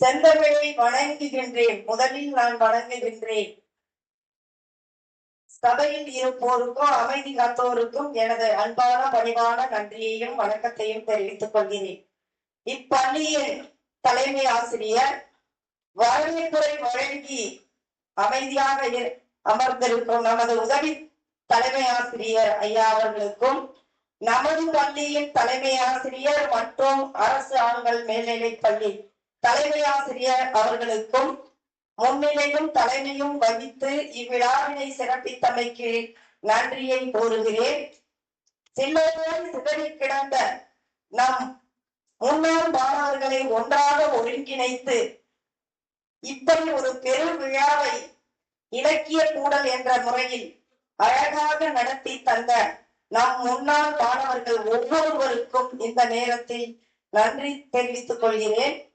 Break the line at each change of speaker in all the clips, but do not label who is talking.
செந்தமிழை வணங்குகின்றேன். முதலில் நான் வணங்குகின்றேன். சபையில் இருப்போருக்கும் அமைதி காத்தோருக்கும் எனது அன்பான பணிவான நன்றியையும் வணக்கத்தையும் தெரிவித்துக் கொள்கிறேன். இப்பள்ளியின் தலைமை ஆசிரியர் வரவேற்புரை வழங்கி அமைதியாக இரு- அமர்ந்திருக்கும் நமது உதவி தலைமை ஆசிரியர் ஐயா அவர்களுக்கும் நமது பள்ளியின் தலைமை ஆசிரியர் மற்றும் அரசு ஆண்கள் மேல்நிலைப் பள்ளி தலைமை ஆசிரியர் அவர்களுக்கும் முன்னிலையும் தலைமையும் வகித்து இவ்விழாவினை சிறப்பித்தமைக்கு நன்றியை கூறுகிறேன். சில்லறையாய் சிதறி கிடந்த நம் முன்னாள் மாணவர்களை ஒன்றாக ஒருங்கிணைத்து இப்படி ஒரு பெரு விழாவை இலக்கிய கூடல் என்ற முறையில் அழகாக நடத்தி தந்த நம் முன்னாள் மாணவர்கள் ஒவ்வொருவருக்கும் இந்த நேரத்தில் நன்றி தெரிவித்துக் கொள்கிறேன்.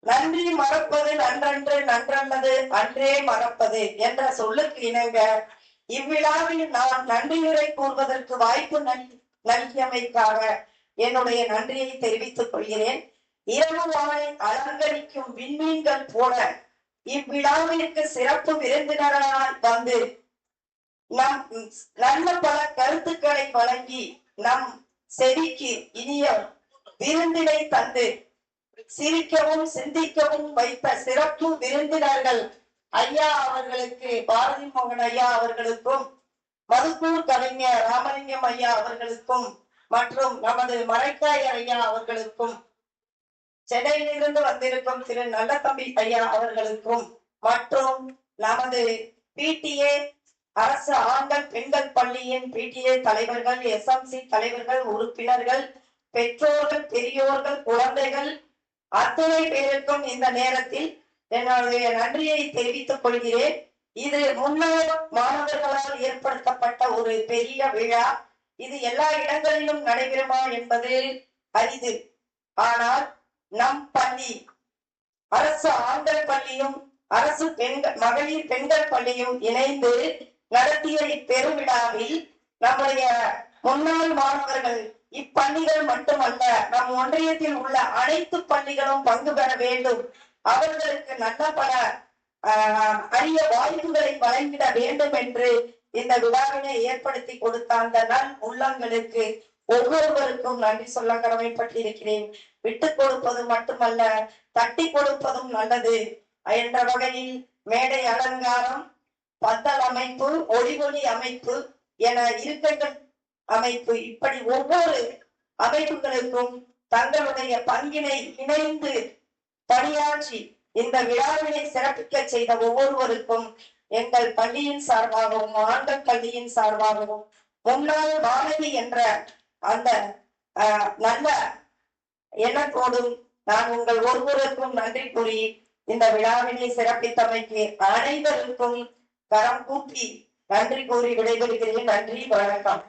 நன்றி மறப்பது நன்றன்று நன்றல்லது அன்றே மறப்பது என்ற சொல்லுக்கு இணங்க இவ்விழாவில் நான் நன்றியுரை கூறுவதற்கு வாய்ப்பு நல்கியமைக்காக என்னுடைய நன்றியை தெரிவித்துக் கொள்கிறேன். இரவு வாழை அலங்கரிக்கும் விண்மீன்கள் போல இவ்விழாவிற்கு சிறப்பு விருந்தினராய் வந்து நம் நல்ல பல கருத்துக்களை வழங்கி நம் செடிக்கு இனிய விருந்தினை தந்து சிரிக்கவும் சிந்திக்கவும் வைத்த சிறப்பு விருந்தினர்கள். ஐயா அவர்களுக்கு பாரதி மோகன் ஐயா அவர்களுக்கும் மதுக்கூர் கவிஞர் ராமலிங்கம் ஐயா அவர்களுக்கும் மற்றும் நமது மறைக்காய் ஐயா அவர்களுக்கும் சென்னையிலிருந்து வந்திருக்கும் திரு நல்லதம்பி ஐயா அவர்களுக்கும் மற்றும் நமது பிடிஏ அரசு ஆண்கள் பெண்கள் பள்ளியின் பிடிஏ தலைவர்கள் எஸ்எம்சி தலைவர்கள் உறுப்பினர்கள் பெற்றோர்கள் பெரியோர்கள் குழந்தைகள் அத்துணை பேருக்கும் இந்த நேரத்தில் என்னுடைய நன்றியை தெரிவித்துக் கொள்கிறேன். இது முன்னாள் மாணவர்களால் ஏற்படுத்தப்பட்ட ஒரு பெரிய விழா. இது எல்லா இடங்களிலும் நடைபெறுமா என்பது அரிது. ஆனால் நம் பள்ளி அரசு ஆண்கள் பள்ளியும் அரசு பெண்கள் மகளிர் பெண்கள் பள்ளியும் இணைந்து நடத்திய இப்பெருவிழாவில் நம்முடைய முன்னாள் மாணவர்கள் இப்பள்ளிகள் மட்டுமல்ல நம் ஒன்றியத்தில் உள்ள அனைத்து பள்ளிகளும் பங்கு பெற வேண்டும். அவர்களுக்கு நல்ல பல அரிய வாய்ப்புகளை வழங்கிட வேண்டும் என்று இந்த விழாவினை ஏற்படுத்தி கொடுத்த அந்த நன் உள்ளங்களுக்கு ஒவ்வொருவருக்கும் நன்றி சொல்ல கடமைப்பட்டிருக்கிறேன். விட்டு கொடுப்பது மட்டுமல்ல தட்டி கொடுப்பதும் நல்லது. என்ற வகையில் மேடை அலங்காரம் பந்தல் அமைப்பு ஒளி ஒளி அமைப்பு என இருக்கைகள் அமைப்பு இப்படி ஒவ்வொரு அமைப்புகளுக்கும் தங்களுடைய பங்கினை இணைந்து பணியாற்றி இந்த விழாவினை சிறப்பிக்க செய்த ஒவ்வொருவருக்கும் எங்கள் பள்ளியின் சார்பாகவும் ஆண்கள் பள்ளியின் சார்பாகவும் முன்னாள் மாணவி என்ற அந்த ஆஹ், நல்ல எண்ணத்தோடும் நான் உங்கள் ஒருவருக்கும் நன்றி கூறி இந்த விழாவினை சிறப்பித்தமைக்கு அனைவருக்கும் கரம் கூப்பி நன்றி கூறி விடைபெறுகிறேன். நன்றி வணக்கம்.